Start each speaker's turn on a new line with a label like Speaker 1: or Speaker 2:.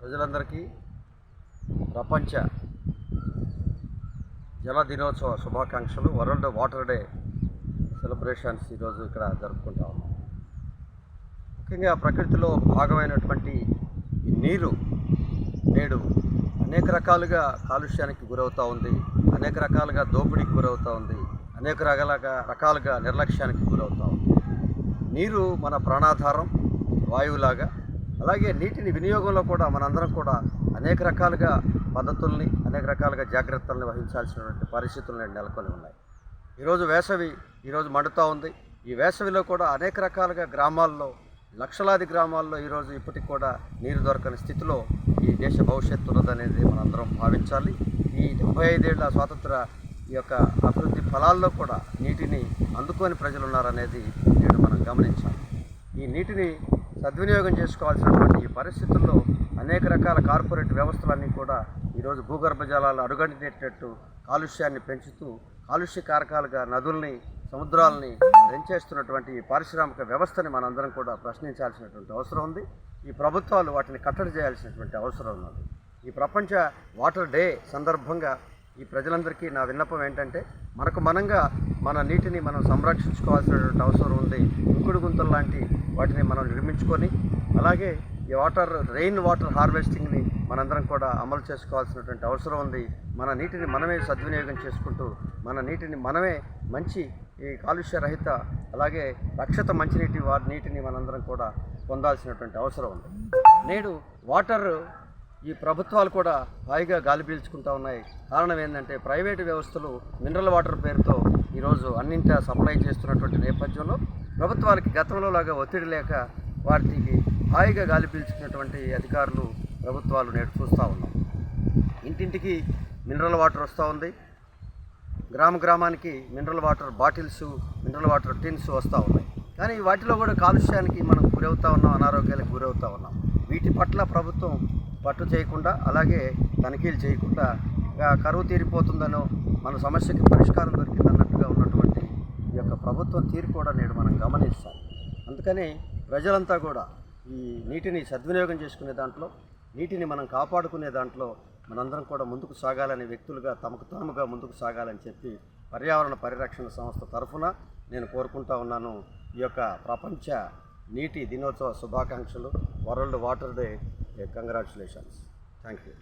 Speaker 1: ప్రజలందరికీ ప్రపంచ జల దినోత్సవ శుభాకాంక్షలు వరల్డ్ వాటర్ డే సెలబ్రేషన్స్ ఈరోజు ఇక్కడ జరుపుకుంటా ఉన్నాం. ముఖ్యంగా ప్రకృతిలో భాగమైనటువంటి ఈ నీరు నేడు అనేక రకాలుగా కాలుష్యానికి గురవుతూ ఉంది అనేక రకాలుగా దోపిడీకి గురవుతూ ఉంది అనేక రకాలుగా రకాలుగా నిర్లక్ష్యానికి గురవుతూ ఉంది. నీరు మన ప్రాణాధారం వాయువులాగా అలాగే నీటిని వినియోగంలో కూడా మనందరం కూడా అనేక రకాలుగా పద్ధతుల్ని అనేక రకాలుగా జాగ్రత్తల్ని వహించాల్సినటువంటి పరిస్థితులు నెలకొని ఉన్నాయి. ఈరోజు వేసవి ఈరోజు మండుతూ ఉంది. ఈ వేసవిలో కూడా అనేక రకాలుగా గ్రామాల్లో లక్షలాది గ్రామాల్లో ఈరోజు ఇప్పటికి కూడా నీరు దొరకని స్థితిలో ఈ దేశ భవిష్యత్తు ఉన్నదనేది మనందరం భావించాలి. ఈ డెబ్బై ఐదేళ్ళ స్వాతంత్ర ఈ యొక్క అభివృద్ధి ఫలాల్లో కూడా నీటిని అందుకొని ప్రజలు ఉన్నారనేది నేడు మనం గమనించాలి. ఈ నీటిని సద్వినియోగం చేసుకోవాల్సినటువంటి ఈ పరిస్థితుల్లో అనేక రకాల కార్పొరేట్ వ్యవస్థలన్నీ కూడా ఈరోజు భూగర్భ జలాలు అడుగంటినట్టు కాలుష్యాన్ని పెంచుతూ కాలుష్య కారకాలుగా నదుల్ని సముద్రాలని పెంచేస్తున్నటువంటి ఈ పారిశ్రామిక వ్యవస్థని మనందరం కూడా ప్రశ్నించాల్సినటువంటి అవసరం ఉంది. ఈ ప్రభుత్వాలు వాటిని కట్టడి చేయాల్సినటువంటి అవసరం ఉన్నది. ఈ ప్రపంచ వాటర్ డే సందర్భంగా ఈ ప్రజలందరికీ నా విన్నపం ఏంటంటే మనకు మనంగా మన నీటిని మనం సంరక్షించుకోవాల్సినటువంటి అవసరం ఉంది. ఇంకుడు గుంతలు లాంటి వాటిని మనం నిర్మించుకొని అలాగే ఈ వాటర్ రెయిన్ వాటర్ హార్వెస్టింగ్ని మనందరం కూడా అమలు చేసుకోవాల్సినటువంటి అవసరం ఉంది. మన నీటిని మనమే సద్వినియోగం చేసుకుంటూ మన నీటిని మనమే మంచి ఈ కాలుష్య రహిత అలాగే రక్షిత మంచినీటి వా నీటిని మనందరం కూడా పొందాల్సినటువంటి అవసరం ఉంది. నేడు వాటర్ ఈ ప్రభుత్వాలు కూడా హాయిగా గాలి పీల్చుకుంటూ ఉన్నాయి. కారణం ఏంటంటే ప్రైవేటు వ్యవస్థలు మినరల్ వాటర్ పేరుతో ఈరోజు అన్నింటా సప్లై చేస్తున్నటువంటి నేపథ్యంలో ప్రభుత్వాలకి గతంలో లాగా ఒత్తిడి లేక వాటికి హాయిగా గాలి పీల్చుకున్నటువంటి అధికారులు ప్రభుత్వాలు నేడు చూస్తూ ఉన్నాం. ఇంటింటికి మినరల్ వాటర్ వస్తూ ఉంది. గ్రామ గ్రామానికి mineral water bottles mineral water tins వస్తూ ఉన్నాయి. కానీ వాటిలో కూడా కాలుష్యానికి మనం గురవుతూ ఉన్నాం అనారోగ్యాలకు గురవుతూ ఉన్నాం. వీటి పట్ల ప్రభుత్వం పట్టు చేయకుండా అలాగే తనిఖీలు చేయకుండా కరువు తీరిపోతుందనో మన సమస్యకి పరిష్కారం దొరికిందన్నట్టుగా ఉన్నటువంటి ఈ యొక్క ప్రభుత్వం తీరు కూడా నేడు మనం గమనిస్తాం. అందుకని ప్రజలంతా కూడా ఈ నీటిని సద్వినియోగం చేసుకునే దాంట్లో నీటిని మనం కాపాడుకునే దాంట్లో మనందరం కూడా ముందుకు సాగాలని వ్యక్తులుగా తమకు తాముగా ముందుకు సాగాలని చెప్పి పర్యావరణ పరిరక్షణ సంస్థ తరఫున నేను కోరుకుంటా ఉన్నాను. ఈ యొక్క ప్రపంచ నీటి దినోత్సవ శుభాకాంక్షలు. World water day Congratulations. Thank you.